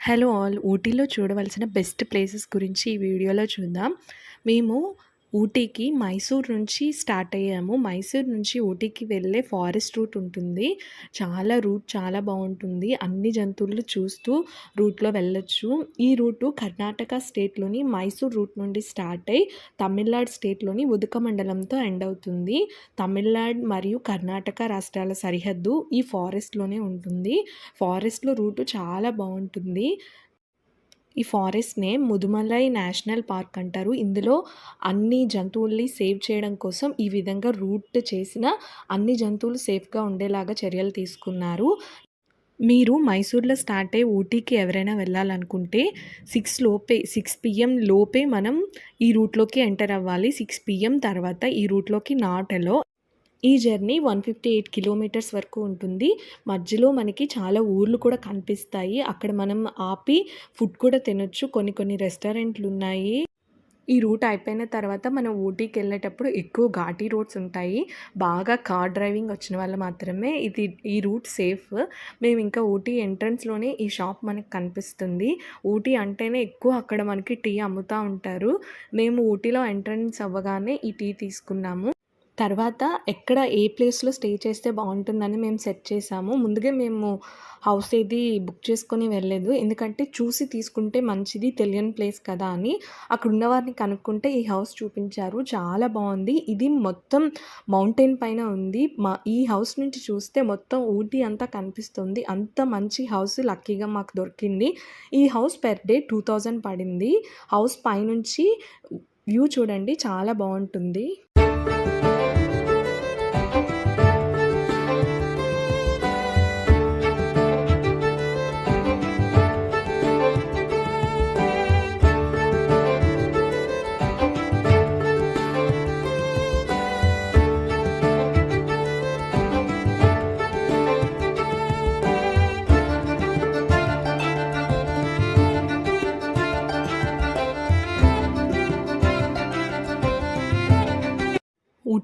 Hello all ఊటీలో చూడవలసిన best places గురించి ఈ వీడియోలో చూద్దాం. మేము ఊటీకి మైసూర్ నుంచి స్టార్ట్ అయ్యాము. మైసూర్ నుంచి ఊటీకి వెళ్ళే ఫారెస్ట్ రూట్ ఉంటుంది. చాలా రూట్ చాలా బాగుంటుంది. అన్ని జంతువులు చూస్తూ రూట్లో వెళ్ళొచ్చు. ఈ రూటు కర్ణాటక స్టేట్లోని మైసూర్ రూట్ నుండి స్టార్ట్ అయ్యి తమిళనాడు స్టేట్లోని ఉదక మండలంతో ఎండ్ అవుతుంది. తమిళనాడు మరియు కర్ణాటక రాష్ట్రాల సరిహద్దు ఈ ఫారెస్ట్లోనే ఉంటుంది. ఫారెస్ట్లో రూటు చాలా బాగుంటుంది. ఈ forest name Mudumalai national park అంటారు. ఇందులో అన్ని జంతువుల్ని సేవ్ చేయడం కోసం ఈ విధంగా రూట్ చేసిన అన్ని జంతువులు సేఫ్గా ఉండేలాగా చర్యలు తీసుకున్నారు. మీరు మైసూర్లో స్టార్ట్ అయ్యి ఊటీకి ఎవరైనా వెళ్ళాలనుకుంటే సిక్స్ లోపే సిక్స్ పిఎం లోపే మనం ఈ రూట్లోకి ఎంటర్ అవ్వాలి. సిక్స్ పిఎం తర్వాత ఈ రూట్లోకి నాట్ ఎలో ఈ journey one fifty eight kilometres వరకు ఉంటుంది. మధ్యలో మనకి చాలా ఊర్లు కూడా కనిపిస్తాయి. అక్కడ మనం ఆపి ఫుడ్ కూడా తినొచ్చు. కొన్ని కొన్ని రెస్టారెంట్లు ఉన్నాయి. ఈ రూట్ అయిపోయిన తర్వాత మనం ఊటీకి వెళ్ళేటప్పుడు ఎక్కువ ఘాటీ రోడ్స్ ఉంటాయి. బాగా కార్ డ్రైవింగ్ వచ్చిన వాళ్ళు మాత్రమే ఇది ఈ రూట్ సేఫ్. మేము ఇంకా ఊటీ ఎంట్రన్స్లోనే ఈ షాప్ మనకు కనిపిస్తుంది. ఊటీ అంటేనే ఎక్కువ అక్కడ మనకి టీ అమ్ముతూ ఉంటారు. మేము ఊటీలో ఎంట్రన్స్ అవ్వగానే ఈ టీ తీసుకున్నాము. తర్వాత ఎక్కడ ఏ ప్లేస్లో స్టే చేస్తే బాగుంటుందని మేము సెట్ చేసాము. ముందుగా మేము హౌస్ ఏది బుక్ చేసుకొని వెళ్ళలేదు. ఎందుకంటే చూసి తీసుకుంటే మంచిది తెలియని ప్లేస్ కదా అని. అక్కడ ఉన్నవారిని కనుక్కుంటే ఈ హౌస్ చూపించారు. చాలా బాగుంది. ఇది మొత్తం మౌంటైన్ పైన ఉంది. మా ఈ హౌస్ నుంచి చూస్తే మొత్తం ఊటీ అంతా కనిపిస్తుంది. అంత మంచి హౌస్ లక్కీగా మాకు దొరికింది. ఈ house per day two thousand పడింది. హౌస్ పైనుంచి వ్యూ చూడండి చాలా బాగుంటుంది.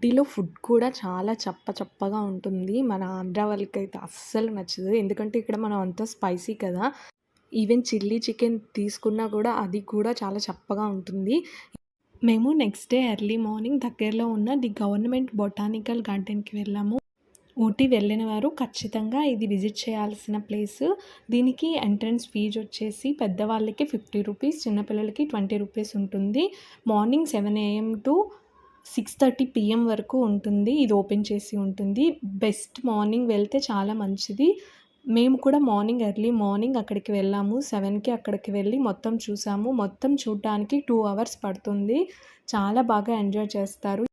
ఊటీలో ఫుడ్ కూడా చాలా చప్ప చప్పగా ఉంటుంది. మన ఆంధ్ర వాళ్ళకైతే అస్సలు నచ్చదు. ఎందుకంటే ఇక్కడ మనం అంతా స్పైసీ కదా. ఈవెన్ చిల్లీ చికెన్ తీసుకున్నా కూడా అది కూడా చాలా చప్పగా ఉంటుంది. మేము నెక్స్ట్ డే ఎర్లీ మార్నింగ్ దగ్గరలో ఉన్న ది గవర్నమెంట్ బొటానికల్ గార్డెన్కి వెళ్ళాము. ఊటీ వెళ్ళిన వారు ఖచ్చితంగా ఇది విజిట్ చేయాల్సిన ప్లేస్. దీనికి ఎంట్రన్స్ ఫీజు వచ్చేసి పెద్దవాళ్ళకి ఫిఫ్టీ రూపీస్ చిన్నపిల్లలకి ట్వంటీ రూపీస్ ఉంటుంది. Morning seven AM to six thirty PM వరకు ఉంటుంది. ఇది ఓపెన్ చేసి ఉంటుంది. బెస్ట్ మార్నింగ్ వెళ్తే చాలా మంచిది. మేము కూడా మార్నింగ్ ఎర్లీ మార్నింగ్ అక్కడికి వెళ్ళాము. సెవెన్కి అక్కడికి వెళ్ళి మొత్తం చూసాము. మొత్తం చూడటానికి టూ అవర్స్ పడుతుంది. చాలా బాగా ఎంజాయ్ చేస్తారు.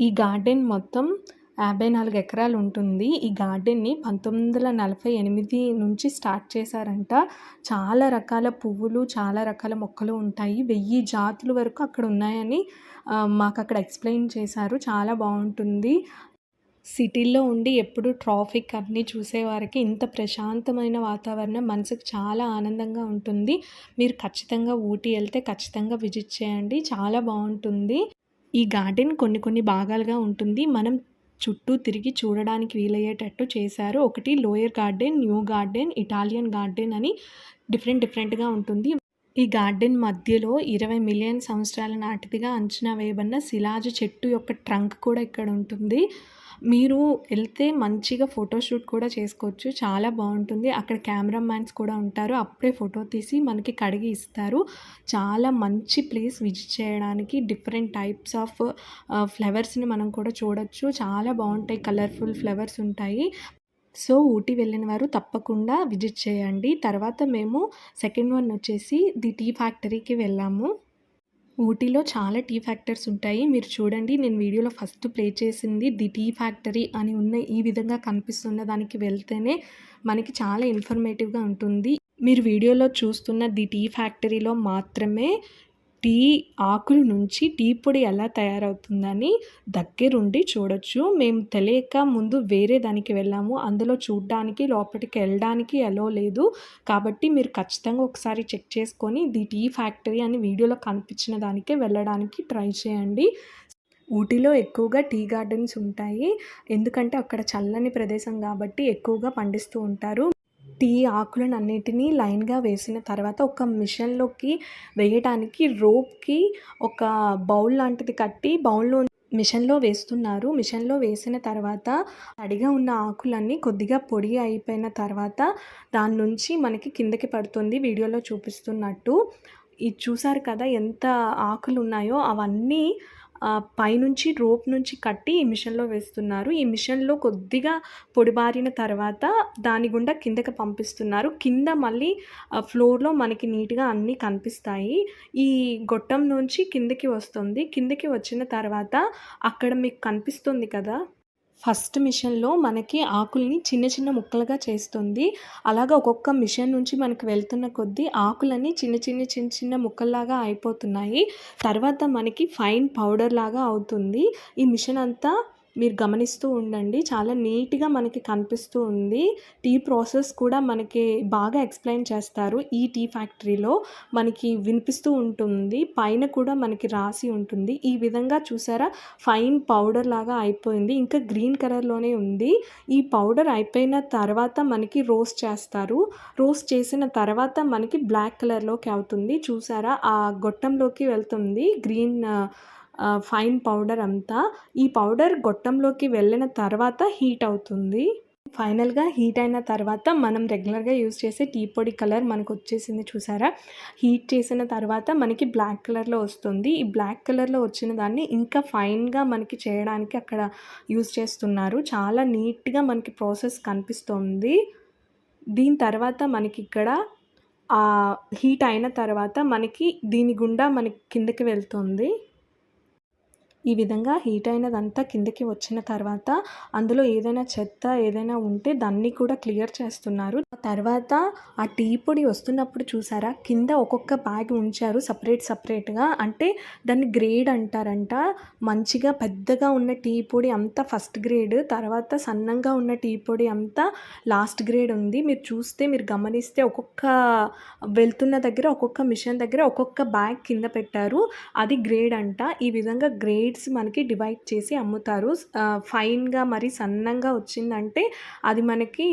ఈ గార్డెన్ మొత్తం యాభై నాలుగు ఎకరాలు ఉంటుంది. ఈ గార్డెన్ని పంతొమ్మిది వందల నలభై ఎనిమిది నుంచి స్టార్ట్ చేశారంట. చాలా రకాల పువ్వులు చాలా రకాల మొక్కలు ఉంటాయి. వెయ్యి జాతుల వరకు అక్కడ ఉన్నాయని మాకు అక్కడ ఎక్స్ప్లెయిన్ చేశారు. చాలా బాగుంటుంది. సిటీల్లో ఉండి ఎప్పుడు ట్రాఫిక్ అన్నీ చూసేవారికి ఇంత ప్రశాంతమైన వాతావరణం మనసుకు చాలా ఆనందంగా ఉంటుంది. మీరు ఖచ్చితంగా ఊటీ వెళ్తే ఖచ్చితంగా విజిట్ చేయండి. చాలా బాగుంటుంది. ఈ గార్డెన్ కొన్ని కొన్ని భాగాలుగా ఉంటుంది. మనం చుట్టూ తిరిగి చూడడానికి వీలయ్యేటట్టు చేశారు. ఒకటి lower garden new garden Italian garden అని డిఫరెంట్ డిఫరెంట్గా ఉంటుంది. ఈ గార్డెన్ మధ్యలో ఇరవై మిలియన్ సంవత్సరాల నాటిదిగా అంచనా వేయబడిన శిలాజ చెట్టు యొక్క ట్రంక్ కూడా ఇక్కడ ఉంటుంది. మీరు వెళ్తే మంచిగా ఫోటోషూట్ కూడా చేసుకోవచ్చు. చాలా బాగుంటుంది. అక్కడ కెమెరా మ్యాన్స్ కూడా ఉంటారు. అప్పుడే ఫోటో తీసి మనకి కడిగి ఇస్తారు. చాలా మంచి ప్లేస్ విజిట్ చేయడానికి. డిఫరెంట్ టైప్స్ ఆఫ్ ఫ్లవర్స్ని మనం కూడా చూడొచ్చు. చాలా బాగుంటాయి. కలర్ఫుల్ ఫ్లవర్స్ ఉంటాయి. సో ఊటీ వెళ్ళిన వారు తప్పకుండా విజిట్ చేయండి. తర్వాత మేము సెకండ్ వన్ వచ్చేసి ది టీ ఫ్యాక్టరీకి వెళ్ళాము. ఊటీలో చాలా టీ ఫ్యాక్టరీస్ ఉంటాయి. మీరు చూడండి నేను వీడియోలో ఫస్ట్ ప్లే చేసింది ది టీ ఫ్యాక్టరీ అని ఉన్న ఈ విధంగా కనిపిస్తున్న దానికి వెళ్తేనే మనకి చాలా ఇన్ఫర్మేటివ్గా ఉంటుంది. మీరు వీడియోలో చూస్తున్న ది టీ ఫ్యాక్టరీలో మాత్రమే టీ ఆకుల నుంచి టీ పొడి ఎలా తయారవుతుందని దగ్గరుండి చూడొచ్చు. మేము తెలియక ముందు వేరే దానికి వెళ్ళాము. అందులో చూడ్డానికి లోపలికి వెళ్ళడానికి ఎలో లేదు. కాబట్టి మీరు ఖచ్చితంగా ఒకసారి చెక్ చేసుకొని ది టీ ఫ్యాక్టరీ అని వీడియోలో కనిపించిన దానికే వెళ్ళడానికి ట్రై చేయండి. ఊటీలో ఎక్కువగా టీ గార్డెన్స్ ఉంటాయి. ఎందుకంటే అక్కడ చల్లని ప్రదేశం కాబట్టి ఎక్కువగా పండిస్తూ ఉంటారు. టీ ఆకులను అన్నిటినీ లైన్‌గా వేసిన తర్వాత ఒక మిషన్‌లోకి వేయటానికి రోప్‌కి ఒక బౌల్ లాంటిది కట్టి బౌల్‌లో మిషన్‌లో వేస్తున్నారు. మిషన్‌లో వేసిన తర్వాత తడిగా ఉన్న ఆకులన్నీ కొద్దిగా పొడి అయిపోయిన తర్వాత దాని నుంచి మనకి కిందకి పడుతుంది వీడియోలో చూపిస్తున్నట్టు. ఇది చూసారు కదా ఎంత ఆకులు ఉన్నాయో అవన్నీ పైనుంచి రోప్ నుంచి కట్టి ఈ మిషన్‌లో వేస్తున్నారు. ఈ మిషన్‌లో కొద్దిగా పొడిబారిన తర్వాత దాని గుండా కిందకి పంపిస్తున్నారు. కింద మళ్ళీ ఫ్లోర్‌లో మనకి నీట్‌గా అన్నీ కనిపిస్తాయి. ఈ గొట్టం నుంచి కిందకి వస్తుంది. కిందకి వచ్చిన తర్వాత అక్కడ మీకు కనిపిస్తుంది కదా! ఫస్ట్ మిషన్‌లో మనకి ఆకుల్ని చిన్న చిన్న ముక్కలుగా చేస్తుంది. అలాగా ఒక్కొక్క మిషన్ నుంచి మనకు వెళ్తున్న కొద్దీ ఆకులన్నీ చిన్న చిన్న చిన్న చిన్న ముక్కల్లాగా అయిపోతున్నాయి. తర్వాత మనకి ఫైన్ పౌడర్ లాగా అవుతుంది. ఈ మిషన్ అంతా మీరు గమనిస్తూ ఉండండి. చాలా నీట్‌గా మనకి కనిపిస్తూ ఉంది. టీ ప్రాసెస్ కూడా మనకి బాగా ఎక్స్‌ప్లెయిన్ చేస్తారు. ఈ టీ ఫ్యాక్టరీలో మనకి వినిపిస్తూ ఉంటుంది. పైన కూడా మనకి రాసి ఉంటుంది. ఈ విధంగా చూసారా ఫైన్ పౌడర్ లాగా అయిపోయింది. ఇంకా గ్రీన్ కలర్‌లోనే ఉంది. ఈ పౌడర్ అయిపోయిన తర్వాత మనకి రోస్ట్ చేస్తారు. రోస్ట్ చేసిన తర్వాత మనకి బ్లాక్ కలర్‌లోకి అవుతుంది. చూసారా ఆ గొట్టంలోకి వెళ్తుంది గ్రీన్ ఫైన్ పౌడర్ అంతా. ఈ పౌడర్ గొట్టంలోకి వెళ్ళిన తర్వాత హీట్ అవుతుంది. ఫైనల్‌గా హీట్ అయిన తర్వాత మనం రెగ్యులర్‌గా యూజ్ చేసే టీ పొడి కలర్ మనకు వచ్చేసింది చూసారా? హీట్ చేసిన తర్వాత మనకి బ్లాక్ కలర్‌లో వస్తుంది. ఈ బ్లాక్ కలర్‌లో వచ్చిన దాన్ని ఇంకా ఫైన్‌గా మనకి చేయడానికి అక్కడ యూజ్ చేస్తున్నారు. చాలా నీట్‌గా మనకి ప్రాసెస్ కనిపిస్తుంది దీని తర్వాత మనకి ఇక్కడ హీట్ అయిన తర్వాత మనకి దీని గుండా మనకి కిందకి వెళ్తుంది. ఈ విధంగా హీట్ అయినదంతా కిందకి వచ్చిన తర్వాత అందులో ఏదైనా చెత్త ఏదైనా ఉంటే దాన్ని కూడా క్లియర్ చేస్తున్నారు. తర్వాత ఆ టీ పొడి వస్తున్నప్పుడు చూసారా కింద ఒక్కొక్క బ్యాగ్ ఉంచారు సపరేట్ సపరేట్గా అంటే దాన్ని గ్రేడ్ అంటారంట. మంచిగా పెద్దగా ఉన్న టీ పొడి అంతా ఫస్ట్ గ్రేడ్. తర్వాత సన్నంగా ఉన్న టీ పొడి అంతా లాస్ట్ గ్రేడ్ ఉంది. మీరు చూస్తే మీరు గమనిస్తే ఒక్కొక్క వెళ్తున్న దగ్గర ఒక్కొక్క మిషన్ దగ్గర ఒక్కొక్క బ్యాగ్ కింద పెట్టారు. అది గ్రేడ్ అంట. ఈ విధంగా గ్రేడ్ గ్రేడ్స్ మనకి డివైడ్ చేసి అమ్ముతారు. ఫైన్‌గా మరి సన్నంగా వచ్చిందంటే అది మనకి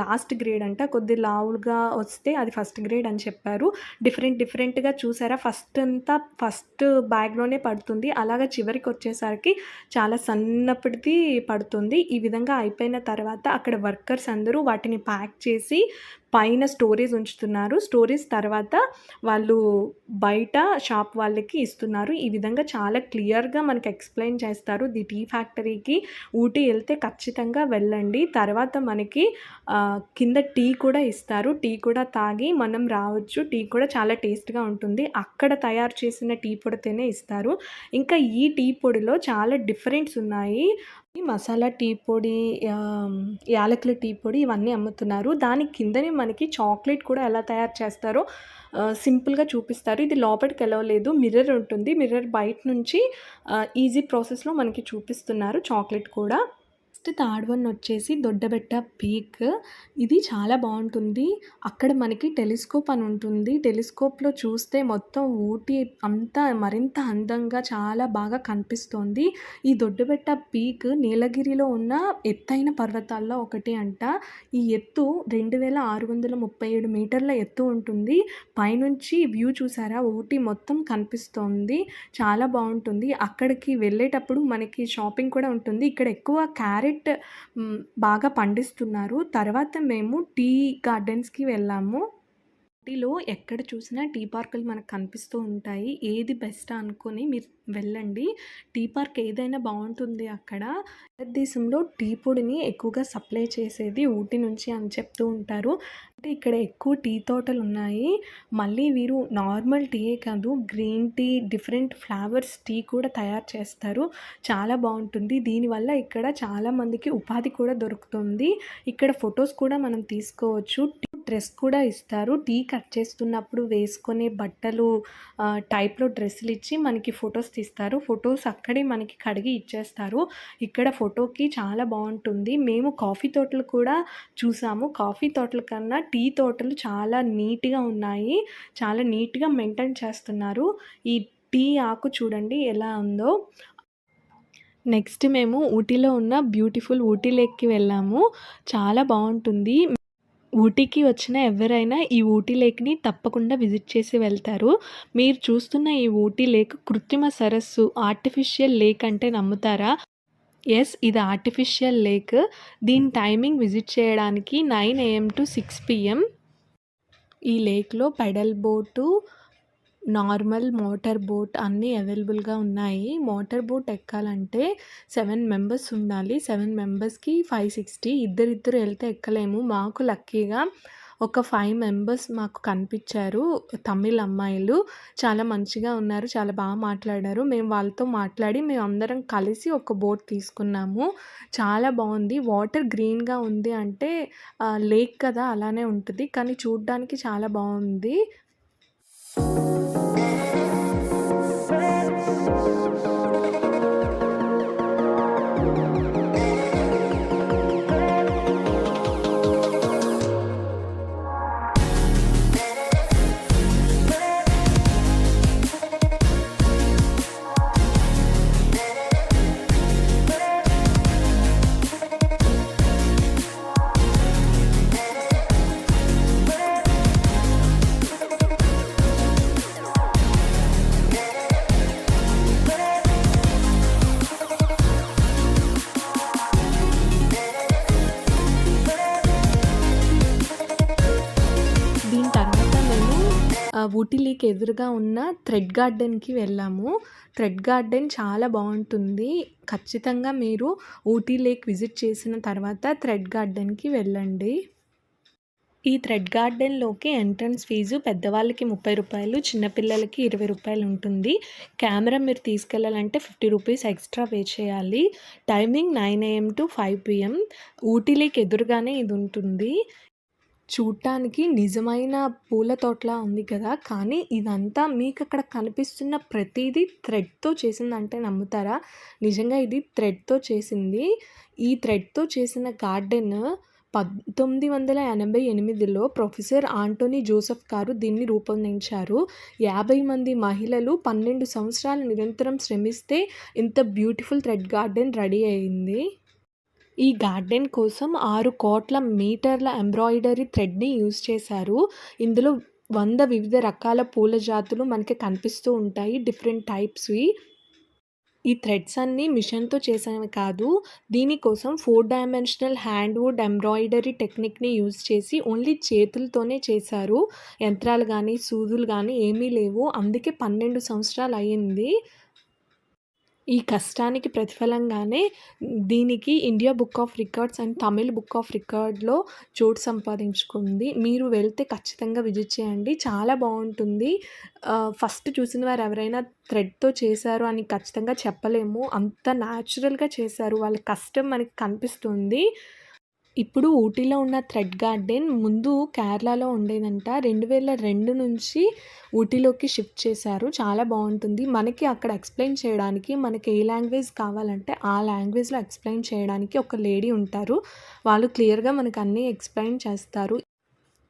లాస్ట్ గ్రేడ్ అంట. కొద్ది లావుగా వస్తే అది ఫస్ట్ గ్రేడ్ అని చెప్పారు. డిఫరెంట్ డిఫరెంట్‌గా చూసారా ఫస్ట్ అంతా ఫస్ట్ బ్యాగ్‌లోనే పడుతుంది. అలాగా చివరికి వచ్చేసరికి చాలా సన్నప్పటిది పడుతుంది. ఈ విధంగా అయిపోయిన తర్వాత అక్కడ వర్కర్స్ అందరూ వాటిని ప్యాక్ చేసి పైన స్టోరేజ్ ఉంచుతున్నారు. స్టోరీస్ తర్వాత వాళ్ళు బయట షాప్ వాళ్ళకి ఇస్తున్నారు. ఈ విధంగా చాలా క్లియర్‌గా మనకి ఎక్స్‌ప్లెయిన్ చేస్తారు. ది టీ ఫ్యాక్టరీకి ఊటీ వెళ్తే ఖచ్చితంగా వెళ్ళండి. తర్వాత మనకి కింద టీ కూడా ఇస్తారు. టీ కూడా తాగి మనం రావచ్చు. టీ కూడా చాలా టేస్ట్‌గా ఉంటుంది. అక్కడ తయారు చేసిన టీ పొడితోనే ఇస్తారు. ఇంకా ఈ టీ పొడిలో చాలా డిఫరెంట్స్ ఉన్నాయి. మసాలా టీ పొడి, యాలకుల టీ పొడి ఇవన్నీ అమ్ముతున్నారు. దాని కిందనే మనకి చాక్లెట్ కూడా ఎలా తయారు చేస్తారో సింపుల్‌గా చూపిస్తారు. ఇది లోపటికెళ్ళలేదు. మిర్రర్ ఉంటుంది. మిర్రర్ బయట నుంచి ఈజీ ప్రాసెస్‌లో మనకి చూపిస్తున్నారు చాక్లెట్ కూడా. నెక్స్ట్ థర్డ్ వన్ వచ్చేసి దొడ్డబెట్ట పీక్. ఇది చాలా బాగుంటుంది అక్కడ మనకి టెలిస్కోప్ అని ఉంటుంది. టెలిస్కోప్‌లో చూస్తే మొత్తం ఊటీ అంతా మరింత అందంగా చాలా బాగా కనిపిస్తోంది. ఈ దొడ్డబెట్ట పీక్ నీలగిరిలో ఉన్న ఎత్తైన పర్వతాల్లో ఒకటి అంట. ఈ ఎత్తు 2637 మీటర్ల ఎత్తు ఉంటుంది. పైనుంచి వ్యూ చూసారా ఊటీ మొత్తం కనిపిస్తోంది. చాలా బాగుంటుంది అక్కడికి వెళ్ళేటప్పుడు మనకి షాపింగ్ కూడా ఉంటుంది. ఇక్కడ ఎక్కువ క్యారెట్ హ్మ్, బాగా పండిస్తున్నారు. తర్వాత మేము టీ గార్డెన్స్‌కి వెళ్ళాము. ఊటీలో ఎక్కడ చూసినా టీ పార్కులు మనకు కనిపిస్తూ ఉంటాయి. ఏది బెస్ట్ అనుకొని మీరు వెళ్ళండి. టీ పార్క్ ఏదైనా బాగుంటుంది అక్కడ. భారతదేశంలో టీ పొడిని ఎక్కువగా సప్లై చేసేది ఊటీ నుంచి అని చెప్తూ ఉంటారు. అంటే ఇక్కడ ఎక్కువ టీ తోటలు ఉన్నాయి మళ్ళీ వీరు నార్మల్ టీయే కాదు green tea, different flavours tea కూడా తయారు చేస్తారు. చాలా బాగుంటుంది దీనివల్ల ఇక్కడ చాలామందికి ఉపాధి కూడా దొరుకుతుంది. ఇక్కడ ఫొటోస్ కూడా మనం తీసుకోవచ్చు. డ్రెస్ కూడా ఇస్తారు. టీ కట్ చేస్తున్నప్పుడు వేసుకునే బట్టలు టైప్లో డ్రెస్సులు ఇచ్చి మనకి ఫొటోస్ తీస్తారు. ఫొటోస్ అక్కడే మనకి కడిగి ఇచ్చేస్తారు. ఇక్కడ ఫోటోకి చాలా బాగుంటుంది మేము కాఫీ తోటలు కూడా చూసాము. కాఫీ తోటల కన్నా టీ తోటలు చాలా నీట్‌గా ఉన్నాయి. చాలా నీట్‌గా మెయింటైన్ చేస్తున్నారు. ఈ టీ ఆకు చూడండి ఎలా ఉందో. నెక్స్ట్ మేము ఊటీలో ఉన్న బ్యూటిఫుల్ ఊటీ లేక్‌కి వెళ్ళాము. చాలా బాగుంటుంది ఊటీకి వచ్చిన ఎవరైనా ఈ ఊటీ లేక్‌ని తప్పకుండా విజిట్ చేసి వెళ్తారు. మీరు చూస్తున్న ఈ ఊటీ లేక్ కృత్రిమ సరస్సు ఆర్టిఫిషియల్ లేక్ అంటే నమ్ముతారా? ఎస్ ఇది ఆర్టిఫిషియల్ లేక్. దీని టైమింగ్ విజిట్ చేయడానికి nine AM to six PM. ఈ లేక్‌లో pedal boat, normal motor boat అన్నీ అవైలబుల్‌గా ఉన్నాయి. మోటార్ బోట్ ఎక్కాలంటే సెవెన్ మెంబర్స్ ఉండాలి. సెవెన్ మెంబర్స్‌కి 560 ఇద్దరిద్దరు వెళ్తే ఎక్కలేము. మాకు లక్కీగా ఒక ఫైవ్ మెంబర్స్ మాకు కనిపించారు తమిళ్ అమ్మాయిలు. చాలా మంచిగా ఉన్నారు. చాలా బాగా మాట్లాడారు. మేము వాళ్ళతో మాట్లాడి మేము అందరం కలిసి ఒక బోట్ తీసుకున్నాము. చాలా బాగుంది వాటర్ గ్రీన్‌గా ఉంది అంటే లేక్ కదా! అలానే ఉంటుంది కానీ చూడ్డానికి చాలా బాగుంది ఆహ్, ఊటీ ఎదురుగా ఉన్న థ్రెడ్ గార్డెన్‌కి వెళ్ళాము. థ్రెడ్ గార్డెన్ చాలా బాగుంటుంది ఖచ్చితంగా మీరు ఊటీ లేక్ విజిట్ చేసిన తర్వాత థ్రెడ్ గార్డెన్‌కి వెళ్ళండి. ఈ థ్రెడ్ గార్డెన్‌లోకి ఎంట్రన్స్ ఫీజు పెద్దవాళ్ళకి ముప్పై రూపాయలు చిన్నపిల్లలకి ఇరవై రూపాయలు ఉంటుంది. కెమెరా మీరు తీసుకెళ్ళాలంటే ఫిఫ్టీ రూపీస్ ఎక్స్‌ట్రా పే చేయాలి. Timing nine AM to five PM Ooty lake ఎదురుగానే ఇది ఉంటుంది. చూడటానికి నిజమైన పూల తోటలా ఉంది కదా! కానీ ఇదంతా మీకు అక్కడ కనిపిస్తున్న ప్రతిదీ థ్రెడ్‌తో చేసిందంటే నమ్ముతారా? నిజంగా ఇది థ్రెడ్‌తో చేసింది. ఈ థ్రెడ్‌తో చేసిన గార్డెన్ 1988లో ప్రొఫెసర్ ఆంటోనీ జోసెఫ్ గారు దీన్ని రూపొందించారు. 50 మంది మహిళలు 12 సంవత్సరాలు నిరంతరం శ్రమిస్తే ఇంత బ్యూటిఫుల్ థ్రెడ్ గార్డెన్ రెడీ అయింది. ఈ గార్డెన్ కోసం ఆరు కోట్ల మీటర్ల ఎంబ్రాయిడరీ థ్రెడ్‌ని యూజ్ చేశారు. ఇందులో వంద వివిధ రకాల పూల జాతులు మనకి కనిపిస్తూ ఉంటాయి. డిఫరెంట్ టైప్స్‌వి. ఈ థ్రెడ్స్ అన్నీ మిషన్‌తో చేసాను కాదు. దీనికోసం ఫోర్ డైమెన్షనల్ హ్యాండ్‌వుడ్ ఎంబ్రాయిడరీ టెక్నిక్‌ని యూజ్ చేసి ఓన్లీ చేతులతోనే చేశారు. యంత్రాలు కానీ సూదులు కానీ ఏమీ లేవు. అందుకే 12 సంవత్సరాలు అయింది. ఈ కష్టానికి ప్రతిఫలంగానే దీనికి India book of records and Tamil book of రికార్డ్‌లో చోటు సంపాదించుకుంది. మీరు వెళ్తే ఖచ్చితంగా విజిట్ చేయండి. చాలా బాగుంటుంది ఫస్ట్ చూసిన వారు ఎవరైనా థ్రెడ్‌తో చేశారు అని ఖచ్చితంగా చెప్పలేము. అంత న్యాచురల్‌గా చేశారు. వాళ్ళ కష్టం మనకి కనిపిస్తుంది. ఇప్పుడు ఊటీలో ఉన్న థ్రెడ్ గార్డెన్ ముందు కేరళలో ఉండేదంట. 2002 నుంచి ఊటీలోకి షిఫ్ట్ చేశారు. చాలా బాగుంటుంది మనకి అక్కడ ఎక్స్‌ప్లెయిన్ చేయడానికి మనకి ఏ లాంగ్వేజ్ కావాలంటే ఆ లాంగ్వేజ్‌లో ఎక్స్‌ప్లెయిన్ చేయడానికి ఒక లేడీ ఉంటారు. వాళ్ళు క్లియర్‌గా మనకు అన్నీ ఎక్స్‌ప్లెయిన్ చేస్తారు.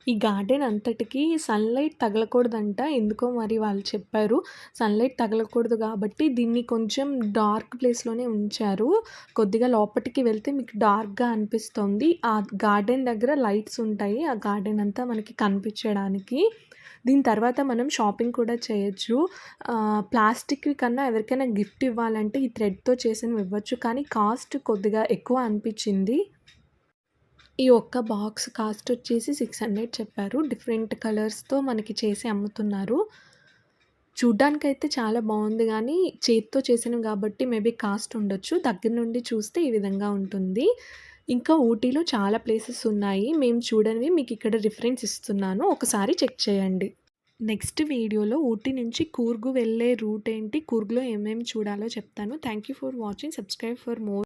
ఈ గార్డెన్ అంతటికి సన్‌లైట్ తగలకూడదంట. ఎందుకో మరి వాళ్ళు చెప్పారు. సన్‌లైట్ తగలకూడదు కాబట్టి దీన్ని కొంచెం డార్క్ ప్లేస్‌లోనే ఉంచారు. కొద్దిగా లోపటికి వెళ్తే మీకు డార్క్‌గా అనిపిస్తుంది. ఆ గార్డెన్ దగ్గర లైట్స్ ఉంటాయి. ఆ గార్డెన్ అంతా మనకి కనిపించడానికి. దీని తర్వాత మనం షాపింగ్ కూడా చేయొచ్చు. ప్లాస్టిక్ ప్లాస్టిక్‌వి కన్నా ఎవరికైనా గిఫ్ట్ ఇవ్వాలంటే ఈ థ్రెడ్‌తో చేసినవి ఇవ్వచ్చు. కానీ కాస్ట్ కొద్దిగా ఎక్కువ అనిపించింది. ఈ ఒక్క బాక్స్ కాస్ట్ వచ్చేసి 600 చెప్పారు. డిఫరెంట్ కలర్స్‌తో మనకి చేసి అమ్ముతున్నారు. చూడ్డానికైతే చాలా బాగుంది కానీ చేతితో చేసినవి కాబట్టి మేబీ కాస్ట్ ఉండొచ్చు. దగ్గర నుండి చూస్తే ఈ విధంగా ఉంటుంది. ఇంకా ఊటీలో చాలా ప్లేసెస్ ఉన్నాయి. మేము చూడనివి ఇక్కడ రిఫరెన్స్ ఇస్తున్నాను. ఒకసారి చెక్ చేయండి. నెక్స్ట్ వీడియోలో ఊటీ నుంచి కూర్గ్ వెళ్ళే రూట్ ఏంటి, కూర్గ్‌లో ఏమేమి చూడాలో చెప్తాను. Thank you for watching. Subscribe for more